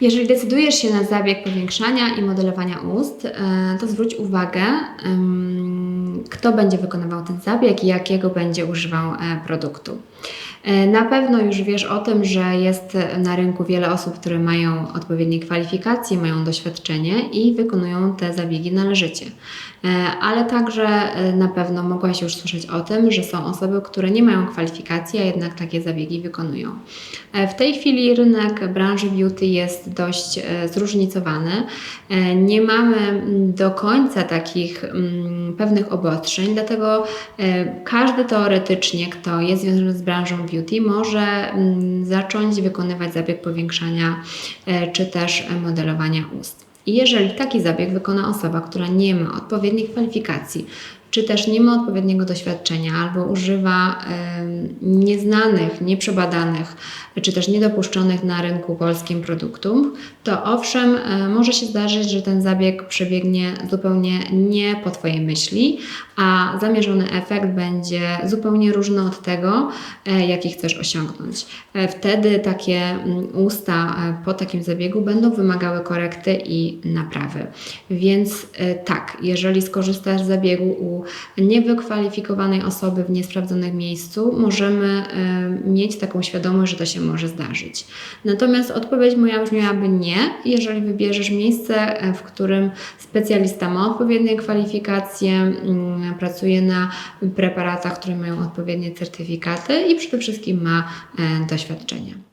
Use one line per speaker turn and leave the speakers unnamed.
Jeżeli decydujesz się na zabieg powiększania i modelowania ust, e, to zwróć uwagę, kto będzie wykonywał ten zabieg i jakiego będzie używał e, produktu. E, Na pewno już wiesz o tym, że jest na rynku wiele osób, które mają odpowiednie kwalifikacje, mają doświadczenie i wykonują te zabiegi należycie. E, Ale także e, na pewno mogłaś już słyszeć o tym, że są osoby, które nie mają kwalifikacji, a jednak takie zabiegi wykonują. E, W tej chwili rynek branży beauty jest dość zróżnicowany. Nie mamy mm, do końca takich mm, pewnych obostrzeń, dlatego każdy teoretycznie, kto jest związany z branżą beauty, może mm, zacząć wykonywać zabieg powiększania czy też modelowania ust. I jeżeli taki zabieg wykona osoba, która nie ma odpowiednich kwalifikacji, czy też nie ma odpowiedniego doświadczenia, albo używa nieznanych, nieprzebadanych, czy też niedopuszczonych na rynku polskim produktów, to owszem, e, może się zdarzyć, że ten zabieg przebiegnie zupełnie nie po Twojej myśli, a zamierzony efekt będzie zupełnie różny od tego, e, jaki chcesz osiągnąć. E, Wtedy takie mm, usta po takim zabiegu będą wymagały korekty i naprawy. Więc tak, jeżeli skorzystasz z zabiegu u niewykwalifikowanej osoby w niesprawdzonym miejscu, możemy e, mieć taką świadomość, że to się może zdarzyć. Natomiast odpowiedź moja brzmiałaby nie, jeżeli wybierzesz miejsce, e, w którym specjalista ma odpowiednie kwalifikacje, mm, pracuje na preparatach, które mają odpowiednie certyfikaty i przede wszystkim ma e, doświadczenie.